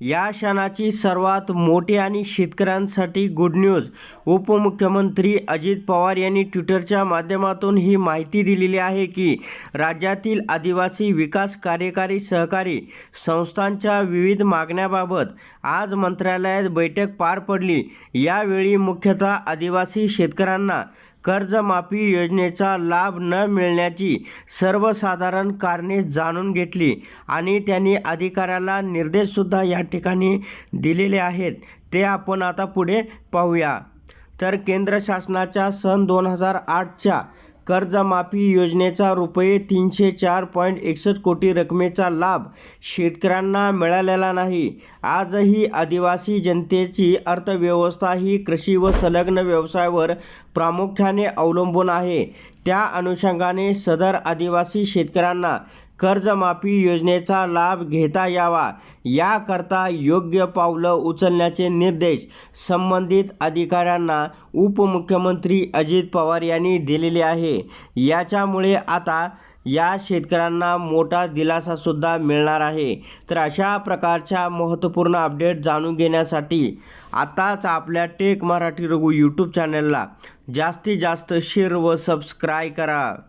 या क्षणाची सर्वात मोठी आणि शेतकऱ्यांसाठी गुड न्यूज उपमुख्यमंत्री अजित पवार यांनी ट्विटरच्या माध्यमातून ही माहिती दिलेली आहे की राज्यातील आदिवासी विकास कार्यकारी सहकारी संस्थांच्या विविध मागण्याबाबत आज मंत्रालयात बैठक पार पडली. यावेळी मुख्यतः आदिवासी शेतकऱ्यांना कर्जमाफी योजनेचा लाभ न मिळण्याची सर्वसाधारण कारणे जाणून घेतली आणि त्यांनी अधिकाऱ्याला निर्देशसुद्धा या ठिकाणी दिलेले आहेत. ते आपण आता पुढे पाहूया. तर केंद्र शासनाच्या सन दोन हजार आठच्या कर्जमाफी योजनेचा रुपये तीनशे चार पॉईंट एकसष्ट कोटी रकमेचा लाभ शेतकऱ्यांना मिळालेला नाही. आजही आदिवासी जनतेची अर्थव्यवस्था ही कृषी व संलग्न व्यवसायावर प्रामुख्याने अवलंबून आहे. त्या अनुषंगाने सदर आदिवासी शेतकऱ्यांना कर्जमाफी योजनेचा लाभ घेता यावा. याकरता योग्य पावलं उचलण्याचे निर्देश संबंधित अधिकाऱ्यांना उपमुख्यमंत्री अजित पवार यांनी दिलेले आहे. याच्यामुळे आता या शेतकऱ्यांना मोठा दिलासासुद्धा मिळणार आहे. तर अशा प्रकारच्या महत्त्वपूर्ण अपडेट जाणून घेण्यासाठी आताच आपल्या टेक मराठी रघु यूट्यूब चॅनलला जास्तीत जास्त शेअर व सबस्क्राय करा.